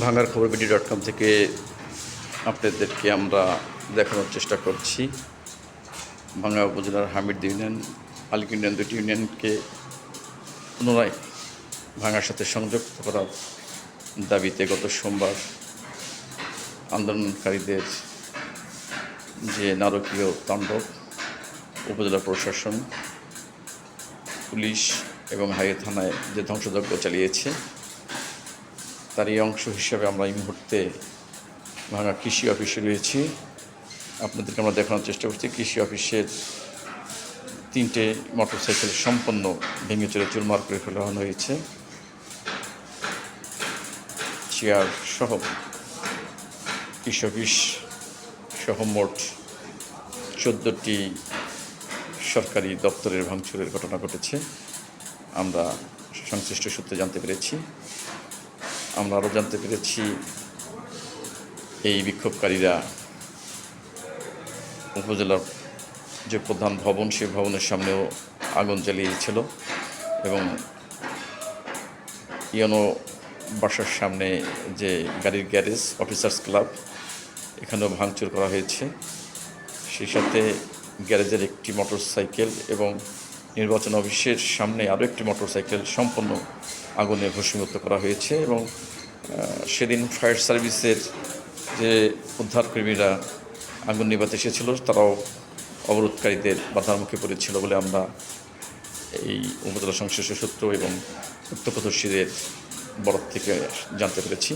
ভাঙার খবর BD dot com থেকে আপনাদেরকে আমরা দেখানোর চেষ্টা করছি। ভাঙ্গা উপজেলার হামিদ ইউনিয়ন আলিক ইউনিয়ন দুটি ইউনিয়নকে পুনরায় ভাঙার সাথে সংযুক্ত করার দাবিতে গত সোমবার আন্দোলনকারীদের যে নারকীয় তাণ্ডব, উপজেলা প্রশাসন, পুলিশ এবং হাইওয়ে থানায় যে ধ্বংসযজ্ঞ চালিয়েছে তারই অংশ হিসাবে আমরা এই মুহূর্তে ভাঙা কৃষি অফিসে রয়েছি। আপনাদেরকে আমরা দেখানোর চেষ্টা করছি, কৃষি অফিসের তিনটে মোটরসাইকেল সম্পন্ন ভেঙে চলে চুরমার করে ফেলানো হয়েছে। চেয়ার সহ কৃষি অফিস সহ মোট চোদ্দোটি সরকারি দপ্তরের ভাঙচুরের ঘটনা ঘটেছে। আমরা সংশ্লিষ্ট সূত্রে জানতে পেরেছি। আমরা আরও জানতে পেরেছি এই বিক্ষোভকারীরা উপজেলার যে প্রধান ভবন সেই ভবনের সামনেও আগুন জ্বালিয়েছিল এবং ইয়নো বাসার সামনে যে গাড়ির গ্যারেজ, অফিসার্স ক্লাব, এখানেও ভাঙচুর করা হয়েছে। সেই সাথে গ্যারেজের একটি মোটরসাইকেল এবং নির্বাচন অফিসের সামনে আরও একটি মোটরসাইকেল সম্পূর্ণ আগুনে ভস্মীভূত করা হয়েছে এবং সেদিন ফায়ার সার্ভিসের যে উদ্ধারকর্মীরা আগুন নিভাতে এসেছিল, তারাও অবরোধকারীদের বাধার মুখে পড়েছিল বলে আমরা এই উপজেলা সংশ্লিষ্ট সূত্র এবং প্রত্যক্ষদর্শীদের বরফ থেকে জানতে পেরেছি।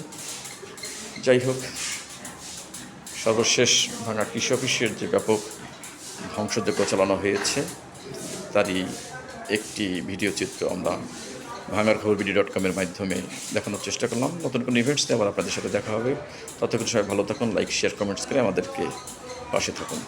যাই হোক, সর্বশেষ ভাঙা কৃষি অফিসের যে ব্যাপক ধ্বংসযজ্ঞ চালানো হয়েছে, তারই একটি ভিডিও চিত্র আমরা ভাঙার খবর বিডি ডট কমের মাধ্যমে দেখানোর চেষ্টা করলাম। নতুন কোনো ইভেন্টস নিয়ে আবার আপনাদের সাথে দেখা হবে। ততক্ষণ সবাই ভালো থাকুন লাইক শেয়ার কমেন্টস করে আমাদেরকে পাশে থাকুন।